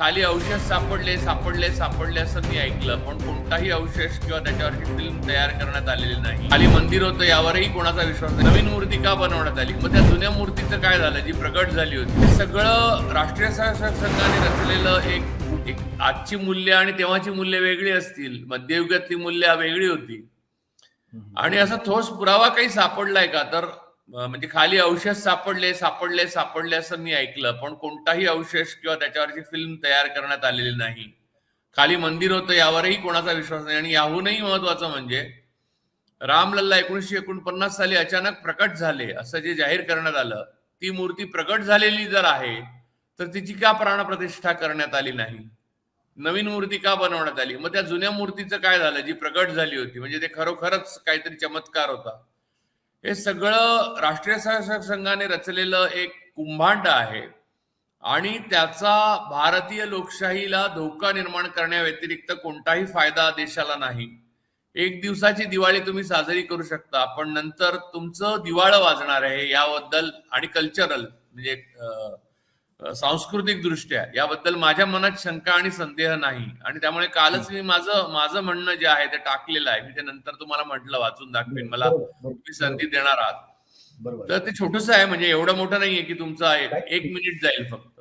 खाली अवशेष सापडले सापडले सापडले असं मी ऐकलं. पण कोणताही अवशेष किंवा त्याच्यावरची फिल्म तयार करण्यात आलेली नाही. खाली मंदिर होतं यावरही कोणाचा विश्वास नाही. नवीन मूर्ती का बनवण्यात आली. मग त्या जुन्या मूर्तीचं काय झालं? जी प्रगट झाली होती. हे सगळं राष्ट्रीय स्वयंसेवक संघाने रचलेलं एक एक आजची मूल्य आणि तेव्हाची मूल्य वेगळी असतील. मध्ययुगातली मूल्य वेगळी होती. आणि असा ठोस पुरावा काही सापडलाय का? तर म्हणजे खाली अवशेष सापडले सापडले सापडले असं मी ऐकलं पण कोणताही अवशेष किंवा त्याच्यावरची फिल्म तयार करण्यात आलेली नाही. खाली मंदिर होतं यावरही कोणाचा विश्वास नाही. आणि याहूनही महत्वाचं म्हणजे रामलल्ला एकोणीशे एकोणपन्नास साली अचानक प्रकट झाले असं जे जाहीर करण्यात आलं ती मूर्ती प्रकट झालेली जर आहे तर तिची का प्राणप्रतिष्ठा करण्यात आली नाही? नवीन मूर्ती का बनवण्यात आली? मग त्या जुन्या मूर्तीचं काय झालं जी प्रकट झाली होती? म्हणजे ते खरोखरच काहीतरी चमत्कार होता. हे सगळं राष्ट्रीय स्वयंसेवक संघाने रचलेलं एक कुंभांड आहे. आणि त्याचा भारतीय लोकशाहीला धोका निर्माण करण्याव्यतिरिक्त कोणताही फायदा देशाला नाही. एक दिवसाची दिवाळी तुम्ही साजरी करू शकता पण नंतर तुमचं दिवाळं वाजणार आहे याबद्दल आणि कल्चरल म्हणजे सांस्कृतिक दृष्ट्या याबद्दल माझ्या मनात शंका आणि संदेह नाही. आणि त्यामुळे कालच मी माझं माझं म्हणणं जे आहे ते टाकलेलं आहे. मी ते नंतर तुम्हाला म्हटलं वाचून दाखवेन. मला. तुम्ही संधी देणार आहात. तर ते छोटस आहे म्हणजे एवढं मोठं नाहीये की तुमचा एक एक मिनिट जाईल फक्त.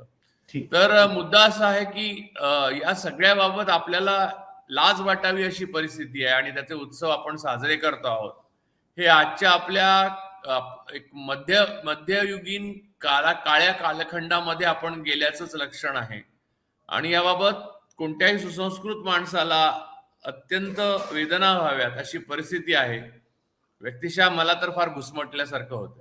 ठीक. तर मुद्दा असा आहे की या सगळ्या बाबत आपल्याला लाज वाटावी अशी परिस्थिती आहे आणि त्याचे उत्सव आपण साजरे करतो आहोत. हे आजच्या आपल्या एक मध्य मध्ययुगीन काळा काळ्या कालखंडामध्ये आपण गेल्याचंच लक्षण आहे. आणि याबाबत कोणत्याही सुसंस्कृत माणसाला अत्यंत वेदना व्हाव्यात अशी परिस्थिती आहे. व्यक्तिशः मला तर फार घुसमटल्यासारखं होतं.